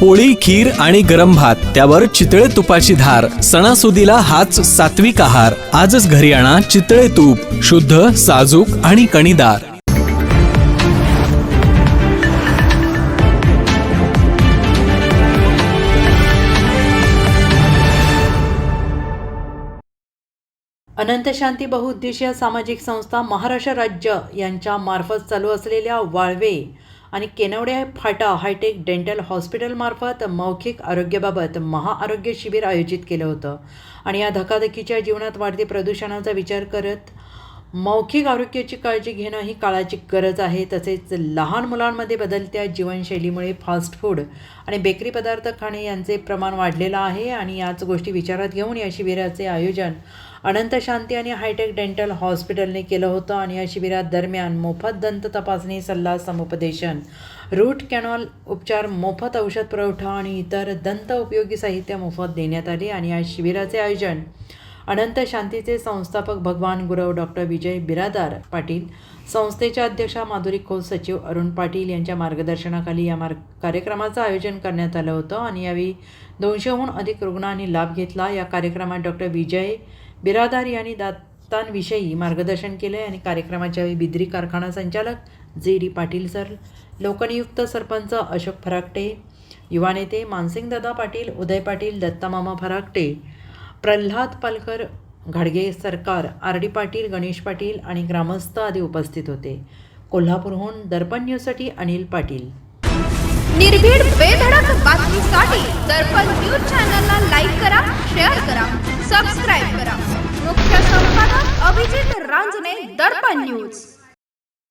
पोळी खीर आणि गरम भात त्यावर चितळे तुपाची धार सणासुदीला हाच सात्विक आहार. आजच घरी आणा चितळे तूप शुद्ध साजूक आणि कणीदार. अनंत शांती बहुउद्देशीय सामाजिक संस्था महाराष्ट्र राज्य यांच्या मार्फत चालू असलेल्या वाळवे आणि केनवडे फाटा हायटेक डेंटल हॉस्पिटलमार्फत मौखिक आरोग्याबाबत महाआरोग्य शिबिर आयोजित केलं होतं. आणि या धकाधकीच्या जीवनात वाढते प्रदूषणाचा विचार करत मौखिक आरोग्याची काळजी घेणं ही काळाची गरज आहे. तसेच लहान मुलांमध्ये बदलत्या जीवनशैलीमुळे फास्ट फूड आणि बेकरी पदार्थ खाणे यांचे प्रमाण वाढलेलं आहे आणि याच गोष्टी विचारात घेऊन या शिबिराचे आयोजन अनंत शांती आणि हायटेक डेंटल हॉस्पिटलने केलं होतं आणि या शिबिरात दरम्यान मोफत दंत तपासणी सल्ला समुपदेशन रूट कॅनॉल उपचार मोफत औषध पुरवठा आणि इतर दंत उपयोगी साहित्य मोफत देण्यात आले आणि या शिबिराचे आयोजन अनंत शांतीचे संस्थापक भगवान गुरव डॉक्टर विजय बिरादार पाटील संस्थेच्या अध्यक्षा माधुरी खोल सचिव अरुण पाटील यांच्या मार्गदर्शनाखाली या मार्ग कार्यक्रमाचं आयोजन करण्यात आलं होतं आणि यावेळी दोनशेहून अधिक रुग्णांनी लाभ घेतला. या कार्यक्रमात डॉक्टर विजय बिरादार यांनी दातांविषयी मार्गदर्शन केलं आणि कार्यक्रमाच्या वेळी बिद्री कारखाना संचालक जे डी पाटील सर लोकनियुक्त सरपंच अशोक फराकटे युवा नेते मानसिंगदादा पाटील उदय पाटील दत्तामामा फराकटे प्रल्हाद पालकर घाडगे सरकार आर डी पाटील गणेश पाटील आणि ग्रामस्थ आदी उपस्थित होते. कोल्हापूरहून दर्पण न्यूजसाठी अनिल पाटील. निर्भीड बेधडक बातमीसाठी दर्पण न्यूज चॅनलला लाईक करा शेअर करा सबस्क्राईब करा. मुख्य संपादक अभिजित रांजणे दर्पण न्यूज.